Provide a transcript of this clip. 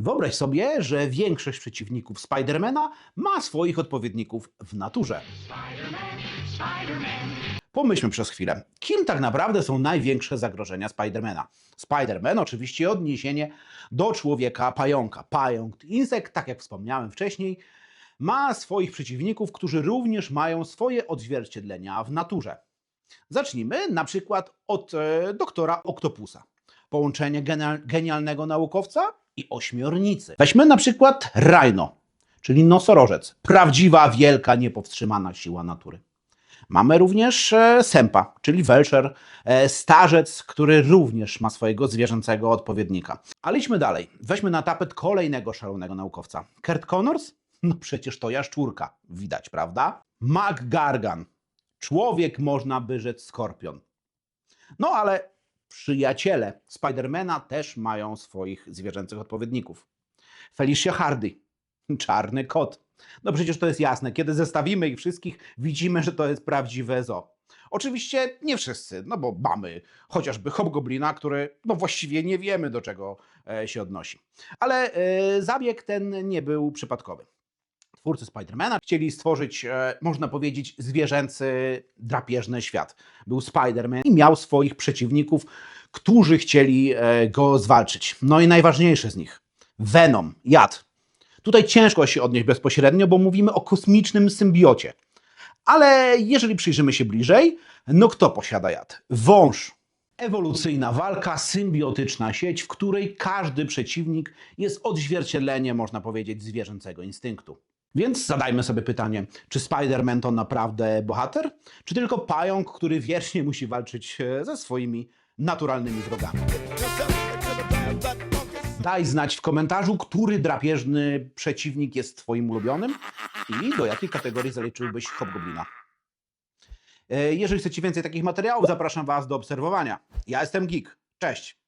Wyobraź sobie, że większość przeciwników Spidermana ma swoich odpowiedników w naturze. Pomyślmy przez chwilę, kim tak naprawdę są największe zagrożenia Spidermana? Spiderman oczywiście odniesienie do człowieka pająka. Pająk, insekt, tak jak wspomniałem wcześniej, ma swoich przeciwników, którzy również mają swoje odzwierciedlenia w naturze. Zacznijmy na przykład od e, doktora Oktopusa. Połączenie genial- genialnego naukowca i ośmiornicy. Weźmy na przykład Rhino, czyli nosorożec. Prawdziwa, wielka, niepowstrzymana siła natury. Mamy również e, Sempa, czyli Welcher, e, starzec, który również ma swojego zwierzęcego odpowiednika. Ale idźmy dalej. Weźmy na tapet kolejnego szalonego naukowca. Kurt Connors? No przecież to jaszczurka. Widać, prawda? Mac Gargan. Człowiek, można by rzec, skorpion. No ale przyjaciele Spidermana też mają swoich zwierzęcych odpowiedników. Felicia Hardy, czarny kot. No przecież to jest jasne, kiedy zestawimy ich wszystkich, widzimy, że to jest prawdziwe zo. Oczywiście nie wszyscy, no bo mamy chociażby Hobgoblina, który no właściwie nie wiemy do czego e, się odnosi. Ale e, zabieg ten nie był przypadkowy. Twórcy Spidermana chcieli stworzyć, e, można powiedzieć, zwierzęcy, drapieżny świat. Był Spiderman i miał swoich przeciwników, którzy chcieli e, go zwalczyć. No i najważniejszy z nich Venom, jad. Tutaj ciężko się odnieść bezpośrednio, bo mówimy o kosmicznym symbiocie. Ale jeżeli przyjrzymy się bliżej, no kto posiada jad? Wąż. Ewolucyjna walka, symbiotyczna sieć, w której każdy przeciwnik jest odzwierciedleniem, można powiedzieć, zwierzęcego instynktu. Więc zadajmy sobie pytanie, czy Spider-Man to naprawdę bohater, czy tylko pająk, który wiecznie musi walczyć e, ze swoimi naturalnymi wrogami? Daj znać w komentarzu, który drapieżny przeciwnik jest Twoim ulubionym i do jakiej kategorii zaliczyłbyś Hobgoblina. E, Jeżeli chcecie więcej takich materiałów, zapraszam Was do obserwowania. Ja jestem Geek. Cześć!